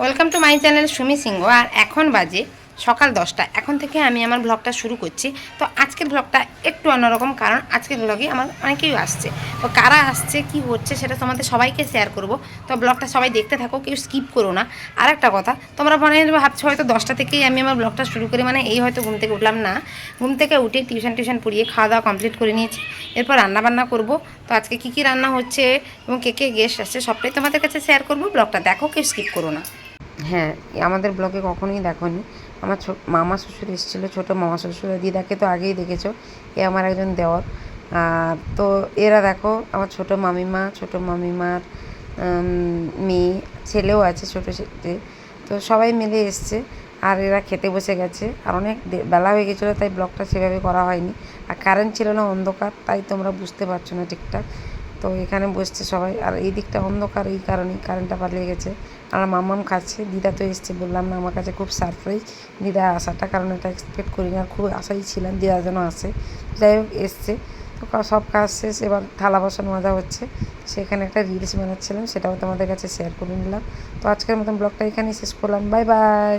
Welcome to my channel Sumi Singha আর এখন বাজে সকাল দশটা। এখন থেকে আমি আমার ব্লগটা শুরু করছি। তো আজকের ব্লগটা একটু অন্যরকম, কারণ আজকের ব্লগে আমার অনেকেই আসছে। তো কারা আসছে, কি হচ্ছে সেটা তোমাদের সবাইকে শেয়ার করব। তো ব্লগটা সবাই দেখতে থাকো, কেউ স্কিপ করো না। আর একটা কথা, তোমরা মনে ভাবছ হয়তো দশটা থেকেই আমি আমার ব্লগটা শুরু করি মানে এই হয়তো ঘুম থেকে উঠলাম না। ঘুম থেকে উঠে টিউশন টিউশন পড়িয়ে খাওয়া দাওয়া কমপ্লিট করে নিয়েছি। এরপর রান্না বান্না করব। তো আজকে কী কী রান্না হচ্ছে এবং কে কে গেস্ট আসছে, সবটাই তোমাদের কাছে শেয়ার করব। ব্লগটা দেখো, কেউ স্কিপ করো না। হ্যাঁ আমাদের ব্লগে কখনোই দেখোনি। আমার ছো, মামা শ্বশুর এসেছিল, ছোটো মামা শ্বশুর দিদাকে তো আগেই দেখেছ, এ আমার একজন দেওর আর তো এরা দেখো, আমার ছোটো মামিমা, ছোটো মামিমার মেয়ে, ছেলেও আছে ছোটো তো সবাই মিলে এসছে, আর এরা খেতে বসে গেছে। আর অনেক বেলা হয়ে গেছিল, তাই ব্লগটা সেভাবে করা হয়নি। আর কারেন্ট ছিল না অন্ধকার, তাই তোমরা বুঝতে পারছ না ঠিকঠাক। তো এখানে বসছে সবাই। আর এই দিকটা অন্ধকার, এই কারণেই কারেন্টটা পালিয়ে গেছে। আর মাম্মাম খাচ্ছে। দিদা তো এসছে, বললাম না, আমার কাছে খুব সারপ্রাইজ দিদা আসাটা, কারণ এটা এক্সপেক্ট করি না খুব আশাই ছিলাম দিদা যেন আসে। যাই হোক, এসছে। তো সব কাজ শেষ। এবার থালা বাসন মাজা হচ্ছে। সেখানে একটা রিলস বানাচ্ছিলাম, সেটাও তোমাদের কাছে শেয়ার করে নিলাম। তো আজকের মতন ব্লগটা এখানেই শেষ করলাম। Bye bye